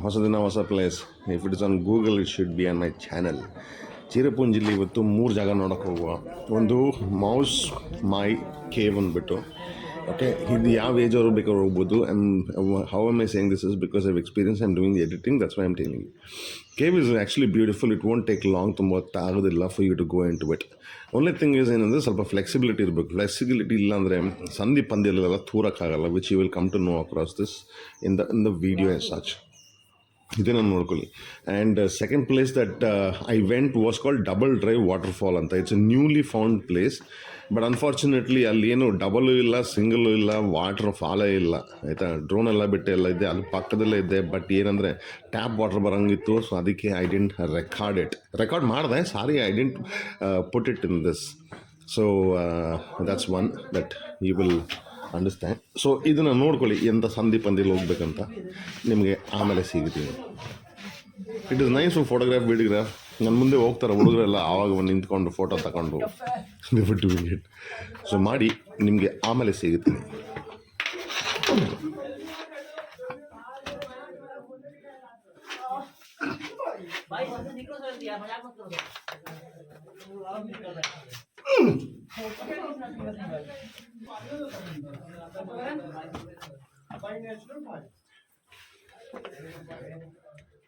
ಹೊಸ ದಿನ ಹೊಸ place if it is on Google it should be on my channel ಚಿರಪುಂಜಿಲಿ ಇವತ್ತು ಮೂರು ಜಾಗ ನೋಡೋಕೆ ಹೋಗುವ. ಒಂದು ಮೌಸ್ ಮೈ ಕೇವ್ ಅಂದ್ಬಿಟ್ಟು. ಓಕೆ ಇದು ಯಾವ ಏಜ್ ಅವರು ಬೇಕಾದ್ರೂ ಹೋಗ್ಬೋದು and how am I saying this is because I've experience and doing editing that's why am telling cave is actually beautiful it won't take long ತುಂಬ ಆಗೋದಿಲ್ಲ for you to go into it only thing is ಏನಂದರೆ, ಸ್ವಲ್ಪ flexibility ಇರಬೇಕು. Flexibility ಇಲ್ಲ ಅಂದರೆ ಸಂಧಿ ಪಂದ್ಯಲೆಲ್ಲ ತೂರಕ್ಕಾಗಲ್ಲ which you will come to know across this in the in the video as such ಇದನ್ನು ನೋಡ್ಕೊಳ್ಳಿ. And second place that I went was called double drive waterfall ಅಂತ. It's a newly found place but unfortunately ಅಲ್ಲಿ ಏನು double ಇಲ್ಲ ಸಿಂಗಲು ಇಲ್ಲ water ಫಾಲೇ ಇಲ್ಲ, ಆಯಿತಾ? Drone ಎಲ್ಲ ಬಿಟ್ಟು ಎಲ್ಲ ಇದೆ, ಅಲ್ಲಿ ಪಕ್ಕದಲ್ಲೇ ಇದೆ ಬಟ್ ಏನಂದರೆ ಟ್ಯಾಪ್ ವಾಟರ್ ಬರೋಂಗಿತ್ತು ಸೊ ಅದಕ್ಕೆ I didn't record it record ಮಾಡಿದೆ sorry I didn't put it in this so that's one that you will understand so ಇದನ್ನು ನೋಡ್ಕೊಳ್ಳಿ ಎಂಥ ಸಂಧಿ ಪಂದಿಲಿ ಹೋಗ್ಬೇಕಂತ. ನಿಮಗೆ ಆಮೇಲೆ ಸಿಗ್ತೀನಿ. It is nice photograph videograph ನನ್ನ ಮುಂದೆ ಹೋಗ್ತಾರೆ ಹುಡುಗರೆಲ್ಲ ಆವಾಗ ನಿಂತ್ಕೊಂಡು ಫೋಟೋ ತಗೊಂಡು ಸೊ ಮಾಡಿ ನಿಮಗೆ ಆಮೇಲೆ ಸಿಗುತ್ತೀನಿ.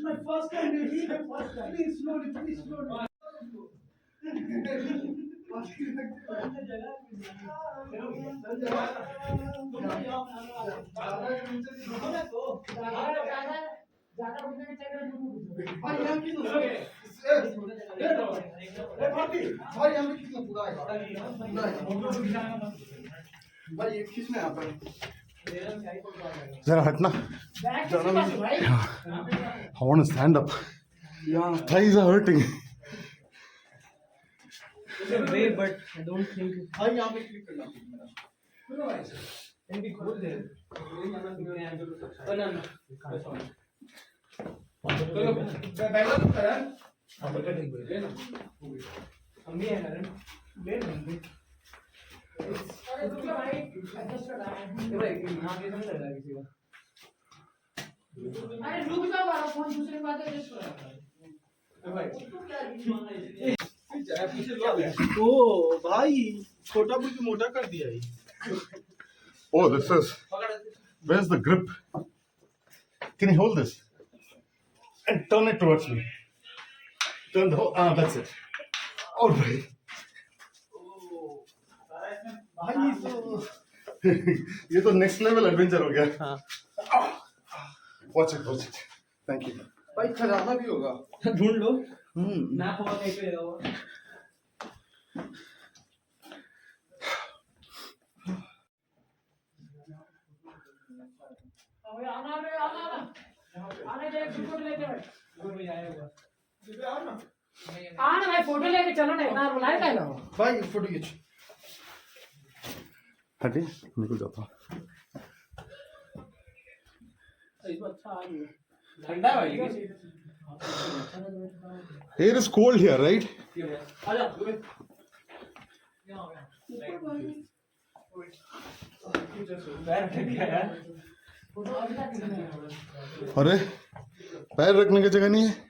is my first time doing it. First time. Please slowly, please slowly. भाई ये किसमें आता है जरा हटना I want to stand up. यहाँ Thighs are hurting. way but I don't think भाई यहाँ पे क्लिक करना can be good there. Oh, no, no. हम भी है ना ले लेंगे अरे रुको भाई एडजस्ट कर रहा है भाई यहां पे नहीं लग रहा किसी का अरे रुक जाओ वाला फोन दूसरे के बाद एडजस्ट कर रहा है ओ भाई छोटा बुक मोटा कर दिया ये Oh, this is. Where's the grip? Can you hold this? And turn it towards me. Turn the whole. Ah, that's it. All right. भाई ये तो ये तो नेक्स्ट लेवल एडवेंचर हो गया। Watch it watch it thank you भाई खजाना भी होगा। ढूंढ लो। हम्म। मैप होगा कहीं पे होगा अबे आना रे आना। आना आने एक फ़ोटो लेके भाई आएगा आना भाई फ़ोटो लेके चलो ना इतना बुलाए का लो भाई फ़ोटो खींच। हटे निकल जाता Air is cold here, right? अरे पैर रखने की जगह नहीं है।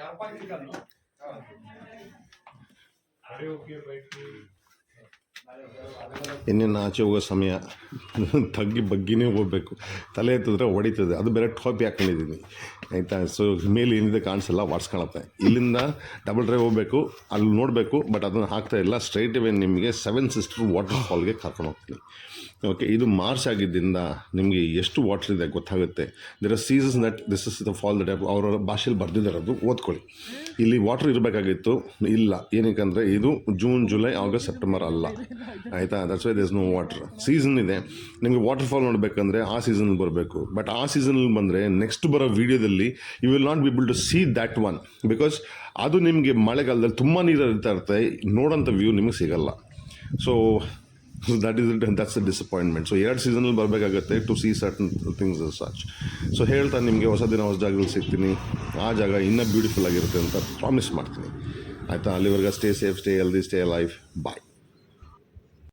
चार पाच ठिकाण अरे ओके बैठ ಇನ್ನೇನು ಆಚೆ ಹೋಗೋ ಸಮಯ. ತಗ್ಗಿ ಬಗ್ಗಿನೇ ಹೋಗಬೇಕು. ತಲೆ ಎತ್ತಿದ್ರೆ ಹೊಡಿತದೆ. ಅದು ಬೇರೆ ಟೋಪಿ ಹಾಕ್ಕೊಂಡಿದ್ದೀನಿ ಆಯಿತಾ? ಸೊ ಮೇಲೆ ಏನಿದೆ ಕಾಣಿಸಲ್ಲ ವಾಡ್ಸ್ಕೊಳತ್ತೆ ಇಲ್ಲಿಂದ ಡಬಲ್ ಡ್ರೈವ್ ಹೋಗಬೇಕು. ಅಲ್ಲಿ ನೋಡಬೇಕು ಬಟ್ ಅದನ್ನು ಹಾಕ್ತಾ ಇಲ್ಲ. ಸ್ಟ್ರೈಟ್ ಅವೇ ನಿಮಗೆ ಸೆವೆನ್ ಸಿಸ್ಟರ್ ವಾಟರ್ ಫಾಲ್ಗೆ ಕರ್ಕೊಂಡು ಹೋಗ್ತೀನಿ. ಓಕೆ ಇದು ಮಾರ್ಚ್ ಆಗಿದ್ದರಿಂದ ನಿಮಗೆ ಎಷ್ಟು ವಾಟರ್ ಇದೆ ಗೊತ್ತಾಗುತ್ತೆ. There are seasons that this is the fall that ಅವರ ಭಾಷೆಯಲ್ಲಿ ಬರೆದಿದ್ದಾರೆ ಅದು. ಓದ್ಕೊಳ್ಳಿ. ಇಲ್ಲಿ ವಾಟರ್ ಇರಬೇಕಾಗಿತ್ತು. ಇಲ್ಲ. ಏನಕ್ಕೆ ಅಂದರೆ ಇದು ಜೂನ್ ಜುಲೈ ಆಗಸ್ಟ್ ಸೆಪ್ಟೆಂಬರ್ ಅಲ್ಲ. ಆಯಿತಾ? That's why there's no water season ಇದೆ. ನಿಮಗೆ ವಾಟರ್ ಫಾಲ್ ನೋಡಬೇಕಂದ್ರೆ ಆ ಸೀಸನಲ್ಲಿ ಬರಬೇಕು. ಬಟ್ ಆ ಸೀಸನಲ್ಲಿ ಬಂದರೆ ನೆಕ್ಸ್ಟ್ ಬರೋ ವೀಡಿಯೋದಲ್ಲಿ you will not be able to see that one because ಅದು ನಿಮಗೆ ಮಳೆಗಾಲದಲ್ಲಿ ತುಂಬ ನೀರು ಹರಿತಾ ಇರುತ್ತೆ. ನೋಡೋಂಥ ವ್ಯೂ ನಿಮಗೆ ಸಿಗಲ್ಲ. So so that is that's a disappointment so ಎರಡು ಸೀಸನಲ್ಲಿ ಬರಬೇಕಾಗತ್ತೆ to see certain things such so ಹೇಳ್ತಾ ನಿಮಗೆ ಹೊಸ ದಿನ ಹೊಸ ಜಾಗದಲ್ಲಿ ಸಿಗ್ತೀನಿ. ಆ ಜಾಗ ಇನ್ನೂ ಬ್ಯೂಟಿಫುಲ್ ಆಗಿರುತ್ತೆ ಅಂತ ಪ್ರಾಮಿಸ್ ಮಾಡ್ತೀನಿ. ಆಯಿತಾ? ಅಲ್ಲಿವರೆಗೆ stay safe stay healthy stay life bye